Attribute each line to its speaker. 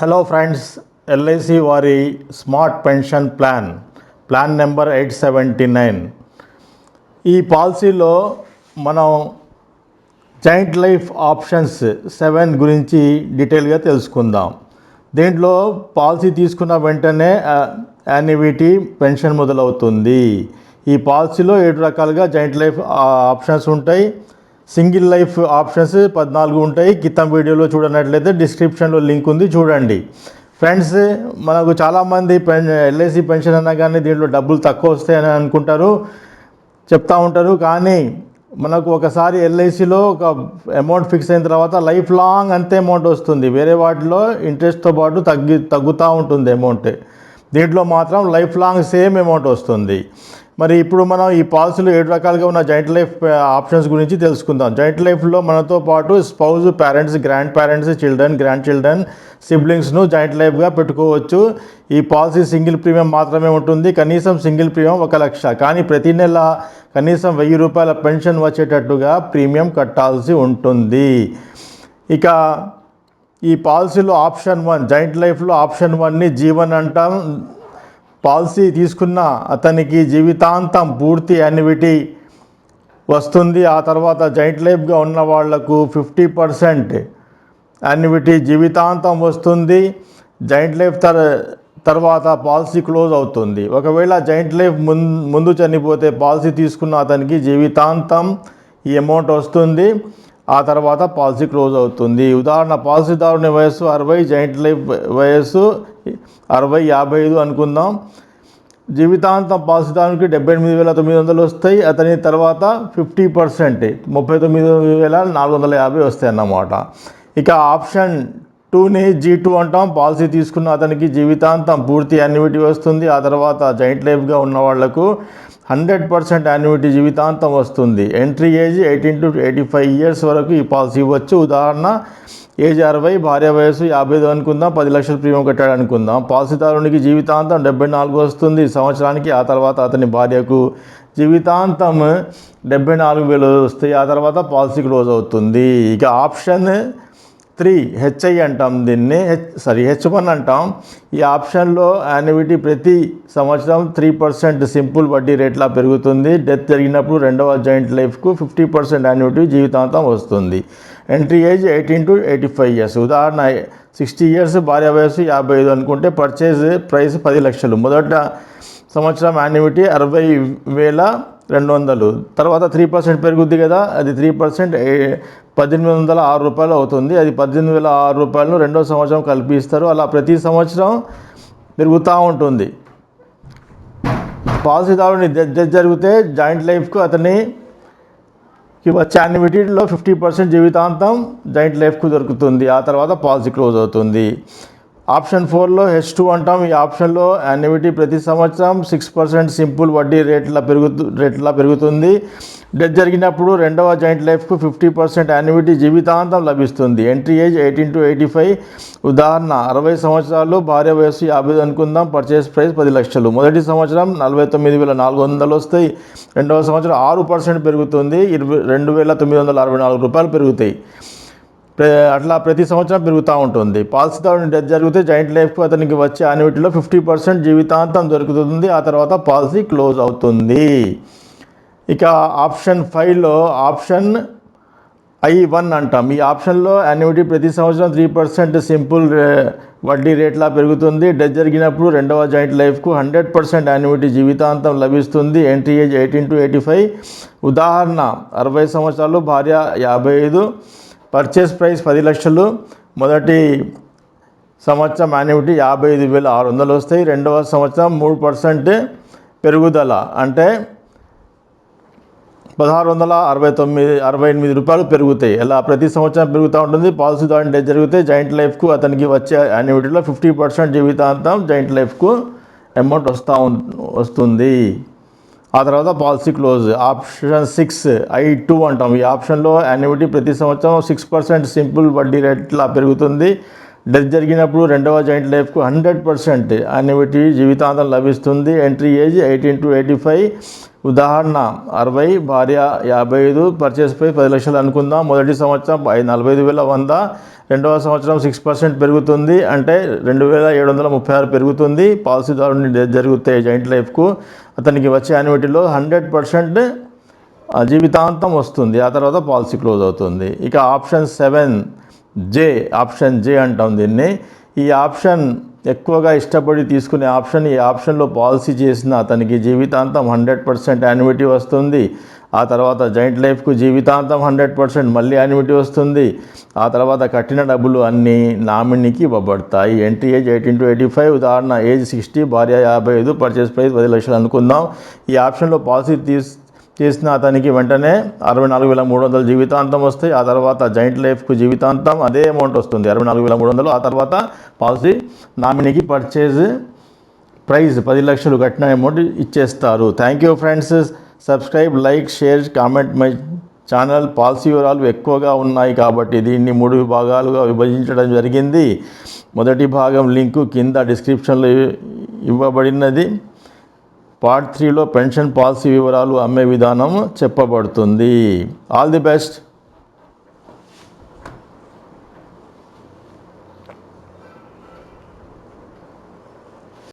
Speaker 1: Hello friends LIC వారి smart pension plan plan number eight seventy nine ఈ పాలసీలో మనం జాయింట్ లైఫ్ ఆప్షన్స్ సెవెన్ గురించి డీటెయిల్గా తెలుసుకుందాం. దీంట్లో పాలసీ తీసుకున్న వెంటనే యాన్యువిటీ పెన్షన్ మొదలవుతుంది. ఈ పాలసీలో ఏడు రకాలుగా జాయింట్ లైఫ్ ఆప్షన్స్ ఉంటాయి. సింగిల్ లైఫ్ ఆప్షన్స్ పద్నాలుగు ఉంటాయి. క్రితం వీడియోలో చూడనట్లయితే డిస్క్రిప్షన్లో లింక్ ఉంది చూడండి. ఫ్రెండ్స్ మనకు చాలామంది పెన్ ఎల్ఐసి పెన్షన్ అన్నా కానీ దీంట్లో డబ్బులు తక్కువ వస్తాయని అనుకుంటారు చెప్తా ఉంటారు. కానీ మనకు ఒకసారి ఎల్ఐసిలో ఒక అమౌంట్ ఫిక్స్ అయిన తర్వాత లైఫ్ లాంగ్ అంతే అమౌంట్ వస్తుంది. వేరే వాటిలో ఇంట్రెస్ట్తో పాటు తగ్గి తగ్గుతూ ఉంటుంది అమౌంట్. దీంట్లో మాత్రం లైఫ్ లాంగ్ సేమ్ అమౌంట్ వస్తుంది. మరి ఇప్పుడు మనం ఈ పాలసీలో ఏడు రకాలుగా ఉన్న జాయింట్ లైఫ్ ఆప్షన్స్ గురించి తెలుసుకుందాం. జాయింట్ లైఫ్లో మనతో పాటు spouse parents grandparents children grandchildren సిబ్లింగ్స్ను joint లైఫ్గా పెట్టుకోవచ్చు. ఈ పాలసీ సింగిల్ ప్రీమియం మాత్రమే ఉంటుంది. కనీసం సింగిల్ ప్రీమియం ఒక లక్ష. కానీ ప్రతి నెల కనీసం వెయ్యి రూపాయల పెన్షన్ వచ్చేటట్టుగా ప్రీమియం కట్టాల్సి ఉంటుంది. ఇక ఈ పాలసీలో ఆప్షన్ వన్ జాయింట్ లైఫ్లో ఆప్షన్ వన్ని జీవన్ అంటాం. పాలసీ తీసుకున్న అతనికి జీవితాంతం పూర్తి యాన్యువిటీ వస్తుంది. ఆ తర్వాత జాయింట్ లైఫ్గా ఉన్న వాళ్ళకు ఫిఫ్టీ పర్సెంట్ యాన్యువిటీ జీవితాంతం వస్తుంది. జాయింట్ లైఫ్ తర్ తర్వాత పాలసీ క్లోజ్ అవుతుంది. ఒకవేళ జాయింట్ లైఫ్ ముందు ముందు చనిపోతే పాలసీ తీసుకున్న అతనికి జీవితాంతం ఈ అమౌంట్ వస్తుంది. ఆ తర్వాత పాలసీ క్లోజ్ అవుతుంది. ఉదాహరణ పాలసీదారుని వయస్సు అరవై జాయింట్ లైఫ్ వయస్సు అరవై యాభై ఐదు అనుకుందాం. జీవితాంతం పాలసీదారునికి డెబ్బై ఎనిమిది వేల తొమ్మిది వందలు వస్తాయి. అతని తర్వాత ఫిఫ్టీ పర్సెంట్ ముప్పై తొమ్మిది వేల నాలుగు వందల యాభై వస్తాయి అన్నమాట ఇక ఆప్షన్ టూని జీ టూ అంటాం. పాలసీ తీసుకున్న అతనికి జీవితాంతం పూర్తి యాన్యుటీ వస్తుంది. ఆ తర్వాత జాయింట్ లైఫ్గా ఉన్న వాళ్ళకు హండ్రెడ్ పర్సెంట్ యాన్యుటీ జీవితాంతం వస్తుంది. Entry age eighteen to eighty five years వరకు ఈ పాలసీ ఇవ్వచ్చు. ఉదాహరణ ఏజ్ అరవై భార్య వయసు యాభై ఐదు అనుకుందాం పది లక్షల ప్రీమియం కట్టాడు అనుకుందాం పాలసీదారునికి జీవితాంతం డెబ్బై నాలుగు వస్తుంది. సంవత్సరానికి ఆ తర్వాత అతని భార్యకు జీవితాంతం డెబ్బై నాలుగు వేలు వస్తాయి ఆ తర్వాత పాలసీ క్లోజ్ అవుతుంది. ఇక ఆప్షన్ త్రీ హెచ్ఐ అంటాం దీన్ని. హెచ్ సారీ హెచ్ వన్ అంటాం. ఈ ఆప్షన్లో యాన్యువిటీ ప్రతి సంవత్సరం త్రీ పర్సెంట్ సింపుల్ వడ్డీ రేట్లా పెరుగుతుంది. డెత్ జరిగినప్పుడు రెండవ జాయింట్ లైఫ్కు ఫిఫ్టీ పర్సెంట్ యాన్యువిటీ జీవితాంతం వస్తుంది. Entry age eighteen to eighty five years ఉదాహరణ సిక్స్టీ ఇయర్స్ భార్య వయసు యాభై ఐదు అనుకుంటే పర్చేజ్ ప్రైస్ పది లక్షలు. మొదట సంవత్సరం యాన్యువిటీ అరవై వేల రెండు వందలు. తర్వాత త్రీ పర్సెంట్ పెరుగుద్ది కదా అది త్రీ పర్సెంట్ పద్దెనిమిది వందల ఆరు రూపాయలు అవుతుంది. అది పద్దెనిమిది వేల ఆరు రూపాయలను రెండో సంవత్సరం కల్పిస్తారు అలా ప్రతి సంవత్సరం పెరుగుతూ ఉంటుంది. పాలసీదారుని డెత్ జరిగితే జాయింట్ లైఫ్కు అతని వచ్చే యాన్యువిటీలో ఫిఫ్టీ పర్సెంట్ జీవితాంతం జాయింట్ లైఫ్కు దొరుకుతుంది. ఆ తర్వాత పాలసీ క్లోజ్ అవుతుంది. ఆప్షన్ ఫోర్లో హెచ్ టూ అంటాం. ఈ ఆప్షన్లో యాన్యువిటీ ప్రతి సంవత్సరం సిక్స్ పర్సెంట్ సింపుల్ వడ్డీ రేట్ల పెరుగుతు రేట్ల పెరుగుతుంది. డెత్ జరిగినప్పుడు రెండవ జాయింట్ లైఫ్కు ఫిఫ్టీ పర్సెంట్ యాన్యువిటీ జీవితాంతం లభిస్తుంది. Entry age eighteen to eighty five ఉదాహరణ అరవై సంవత్సరాలు భార్య వయస్సు యాభై అనుకుందాం. పర్చేస్ ప్రైస్ పది లక్షలు. మొదటి సంవత్సరం నలభై తొమ్మిది వేల నాలుగు వందలు వస్తాయి. రెండవ సంవత్సరం ఆరు పర్సెంట్ పెరుగుతుంది. ఇరవై రెండు వేల తొమ్మిది వందల అరవై నాలుగు రూపాయలు పెరుగుతాయి. అట్లా ప్రతి సంవత్సరం పెరుగుతూ ఉంటుంది. పాలసీదారుని డెత్ జరిగితే జాయింట్ లైఫ్కు అతనికి వచ్చే యాన్యువిటీలో ఫిఫ్టీ పర్సెంట్ జీవితాంతం దొరుకుతుంది. ఆ తర్వాత పాలసీ క్లోజ్ అవుతుంది. ఇక ఆప్షన్ ఫైవ్లో ఆప్షన్ ఐ వన్ అంటాం. ఈ ఆప్షన్లో అన్యూటీ ప్రతి సంవత్సరం త్రీ పర్సెంట్ సింపుల్ వడ్డీ రేట్లా పెరుగుతుంది. డెత్ జరిగినప్పుడు రెండవ జాయింట్ లైఫ్కు హండ్రెడ్ పర్సెంట్ అన్యూటీ జీవితాంతం లభిస్తుంది. Entry age eighteen to eighty five. ఉదాహరణ అరవై సంవత్సరాలు భార్య యాభై ఐదు పర్చేస్ ప్రైస్ పది లక్షలు. మొదటి సంవత్సరం యాన్యుటీ యాభై ఐదు వేల ఆరు వందలు వస్తాయి. రెండవ సంవత్సరం మూడు పర్సెంట్ పెరుగుదల. అంటే పదహారు వందల అరవై తొమ్మిది అరవై ఎనిమిది రూపాయలు పెరుగుతాయి. ఇలా ప్రతి సంవత్సరం పెరుగుతూ ఉంటుంది. పాలసీ ద్వారా డెత్ జరిగితే జాయింట్ లైఫ్కు అతనికి వచ్చే యాన్యుటీలో ఫిఫ్టీ పర్సెంట్ జీవితాంతం జాయింట్ లైఫ్కు అమౌంట్ వస్తూ వస్తుంది. ఆ తర్వాత policy close. Option six I two అంటాం. ఈ ఆప్షన్లో యాన్యుటీ ప్రతి సంవత్సరం సిక్స్ పర్సెంట్ సింపుల్ వడ్డీ రేట్లా పెరుగుతుంది. డెత్ జరిగినప్పుడు రెండవ జాయింట్ లైఫ్కు హండ్రెడ్ పర్సెంట్ యాన్యుటీ జీవితాంతం లభిస్తుంది. Entry age eighteen to eighty five. ఉదాహరణ అరవై భార్య యాభై ఐదు పర్చేస్ పై పది లక్షలు అనుకుందాం. మొదటి సంవత్సరం నలభై ఐదు వేల వంద. రెండవ సంవత్సరం సిక్స్ పర్సెంట్ పెరుగుతుంది. అంటే రెండు వేల ఏడు వందల ముప్పై ఆరు పెరుగుతుంది. పాలసీదారుని జరుగుతాయి జాయింట్ లైఫ్కు అతనికి వచ్చే యాన్యుటీలో హండ్రెడ్ పర్సెంట్ జీవితాంతం వస్తుంది. ఆ తర్వాత పాలసీ క్లోజ్ అవుతుంది. ఇక option seven J option J అంటాం దీన్ని. ఈ ఆప్షన్ ఎక్కువగా ఇష్టపడి తీసుకునే ఆప్షన్ ఈ ఆప్షన్లో పాలసీ చేసిన అతనికి జీవితాంతం హండ్రెడ్ పర్సెంట్ యాన్యుటీ వస్తుంది. ఆ తర్వాత జాయింట్ లైఫ్కు జీవితాంతం హండ్రెడ్ పర్సెంట్ మళ్ళీ యాన్యుటీ వస్తుంది. ఆ తర్వాత కట్టిన డబ్బులు అన్నీ నామినీకి ఇవ్వబడతాయి. Entry age eighteen to eighty five ఉదాహరణ ఏజ్ సిక్స్టీ భార్య యాభై ఐదు పర్చేస్ ప్రైస్ పది లక్షలు అనుకుందాం. ఈ ఆప్షన్లో పాలసీ తీసు చేసిన అతనికి వెంటనే అరవై నాలుగు వేల మూడు వందలు జీవితాంతం వస్తాయి. ఆ తర్వాత జాయింట్ లైఫ్కు జీవితాంతం అదే అమౌంట్ వస్తుంది. అరవై నాలుగు వేల మూడు వందలు. ఆ తర్వాత పాలసీ నామినీకి పర్చేజ్ ప్రైజ్ పది లక్షలు కట్టిన అమౌంట్ ఇచ్చేస్తారు. Thank you friends subscribe like share comment my channel policy వివరాలు ఎక్కువగా ఉన్నాయి కాబట్టి దీన్ని మూడు భాగాలుగా విభజించడం జరిగింది. మొదటి భాగం లింకు కింద డిస్క్రిప్షన్లో ఇవ్వబడినది. పార్ట్ త్రీలో పెన్షన్ పాలసీ వివరాలు అమ్మే విధానం చెప్పబడుతుంది. All the best